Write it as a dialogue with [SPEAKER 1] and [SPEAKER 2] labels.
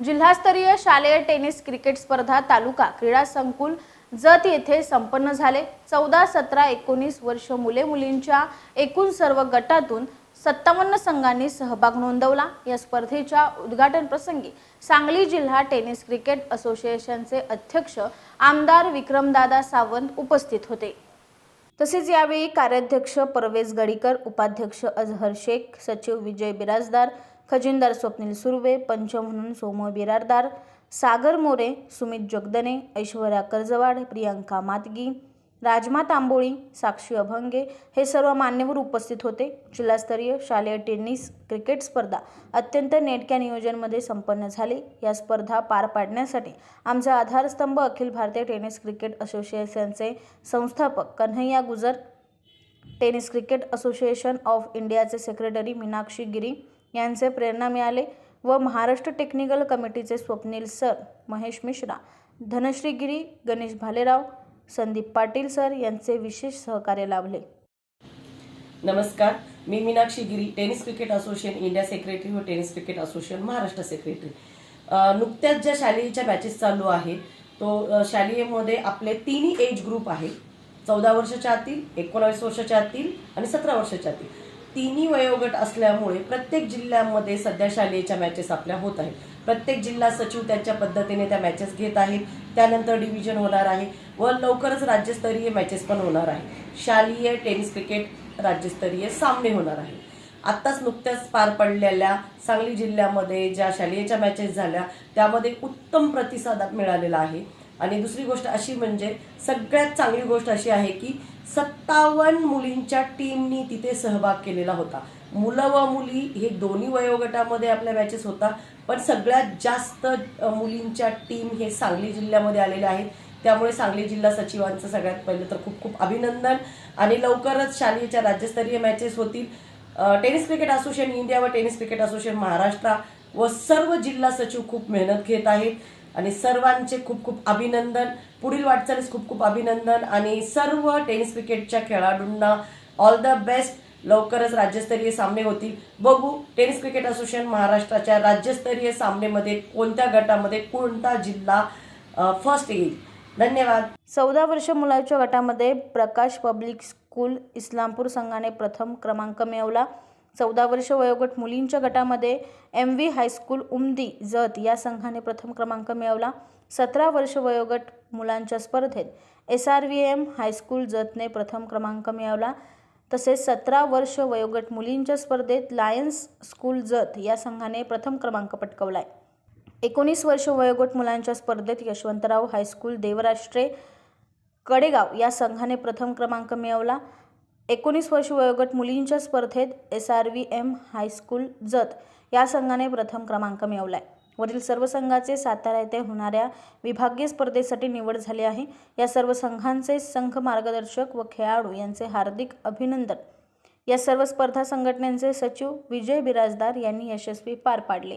[SPEAKER 1] जिल्हास्तरीय शालेय tennis cricket स्पर्धा तालुका क्रीडा संकुल जत येथे संपन्न झाले. चौदा सतरा एकोणीस वर्ष मुले मुलींच्या एकूण सर्व गटातून सत्तावन्न संघांनी सहभाग नोंदवला. या स्पर्धेच्या उद्घाटन प्रसंगी सांगली जिल्हा टेनिस क्रिकेट असोसिएशनचे अध्यक्ष आमदार विक्रमदादा सावंत उपस्थित होते. तसेच यावेळी कार्याध्यक्ष परवेज गडीकर उपाध्यक्ष अजहर शेख सचिव विजय बिराजदार खजिनदार स्वप्नील सुर्वे पंच म्हणून सोम बिरारदार सागर मोरे सुमित जगदने ऐश्वर्या कर्जवाड प्रियांका मातगी राजमा तांबोळी साक्षी अभंगे हे सर्व मान्यवर उपस्थित होते. जिल्हास्तरीय शालेय टेनिस क्रिकेट स्पर्धा अत्यंत नेटक्या नियोजनमध्ये संपन्न झाली. या स्पर्धा पार पाडण्यासाठी आमचा आधारस्तंभ अखिल भारतीय टेनिस क्रिकेट असोसिएशनचे संस्थापक Kanhaiya Gujar tennis cricket association of इंडियाचे सेक्रेटरी मीनाक्षी गिरी यांचे प्रेरणा मिळाले व महाराष्ट्र टेक्निकल कमिटीचे स्वप्नील सर महेश मिश्रा धनश्री गिरी गणेश भालेराव संदीप पाटील सर यांचे विशेष सहकार्य लाभले.
[SPEAKER 2] नमस्कार मी Meenakshi Giri tennis cricket association India secretary व tennis cricket association Maharashtra secretary. नुकत्याच ज्या शालेयच्या मॅचेस चालू आहे तो शालेयमध्ये आपले तिन्ही एज ग्रुप आहे चौदा वर्षाच्या आतील एकोणावीस वर्षाच्या आतील आणि सतरा वर्षाच्या आतील. तिन्ही वयोगट असल्यामुळे प्रत्येक जिल्ह्यामध्ये सध्या शालेयच्या मॅचेस आपल्या होत आहेत. प्रत्येक जिल्हा सचिव त्यांच्या पद्धतीने त्या मॅचेस घेत आहेत. त्यानंतर डिव्हिजन होणार आहे. व लवकरच राज्यस्तरीय मॅचेस पण होणार आहे शालेय टेनिस क्रिकेट राज्यस्तरीय सामने होणार आहे आत्ताच नुकत्याच पार पडलेल्या सांगली जिल्ह्यामध्ये ज्या शालेयच्या मॅचेस झाल्या त्यामध्ये उत्तम प्रतिसाद मिळालेला आहे. आणि दुसरी गोष्ट अशी म्हणजे सगळ्यात चांगली गोष्ट अशी आहे की सत्तावन्न मुलींच्या टीमनी तिथे सहभाग केलेला होता. मुलं व मुली हे दोन्ही वयोगटामध्ये आपल्या मॅचेस होता पण सगळ्यात जास्त मुलींच्या टीम हे सांगली जिल्ह्यामध्ये आलेल्या आहेत. त्यामुळे सांगली जिल्हा सचिवांचं सगळ्यात पहिलं तर खूप खूप अभिनंदन. आणि लवकरच शालेच्या राज्यस्तरीय मॅचेस होतील. टेनिस क्रिकेट असोसिएशन इंडिया व टेनिस क्रिकेट असोसिएशन महाराष्ट्र व सर्व जिल्हा सचिव खूप मेहनत घेत आहेत. आणि सर्वांचे खूप खूप अभिनंदन. पुढील वाटचालीस खूप खूप अभिनंदन आणि सर्व टेनिस क्रिकेटच्या खेळाडूंना ऑल द बेस्ट लवकरच राज्यस्तरीय सामने होतील. बघू टेनिस क्रिकेट असोसिएशन महाराष्ट्राच्या राज्यस्तरीय सामनेमध्ये कोणत्या गटामध्ये कोणता जिल्हा फर्स्ट येईल. धन्यवाद.
[SPEAKER 1] चौदा वर्ष मुलाच्या गटामध्ये प्रकाश पब्लिक स्कूल इस्लामपूर संघाने प्रथम क्रमांक मिळवला. चौदा वर्ष वयोगट मुलींच्या गटामध्ये M V high school Umadi Jat या संघाने प्रथम क्रमांक मिळवला. सतरा वर्ष वयोगट मुलांच्या स्पर्धेत S R V M high school जतने प्रथम क्रमांक मिळवला. तसेच सतरा वर्ष वयोगट मुलींच्या स्पर्धेत लायन्स स्कूल जत या संघाने प्रथम क्रमांक पटकवला आहे एकोणीस वर्ष वयोगट मुलांच्या स्पर्धेत यशवंतराव हायस्कूल देवराष्ट्रे कडेगाव या संघाने प्रथम क्रमांक मिळवला. एकोणीस वर्ष वयोगट मुलींच्या स्पर्धेत S R V M high school Jat या संघाने प्रथम क्रमांक मिळवलाय. वरील सर्व संघाचे सातारा येथे होणाऱ्या विभागीय स्पर्धेसाठी निवड झाली आहे. या सर्व संघांचे संघ मार्गदर्शक व खेळाडू यांचे हार्दिक अभिनंदन. या सर्व स्पर्धा संघटनेचे सचिव विजय बिराजदार यांनी यशस्वी पार पाडले.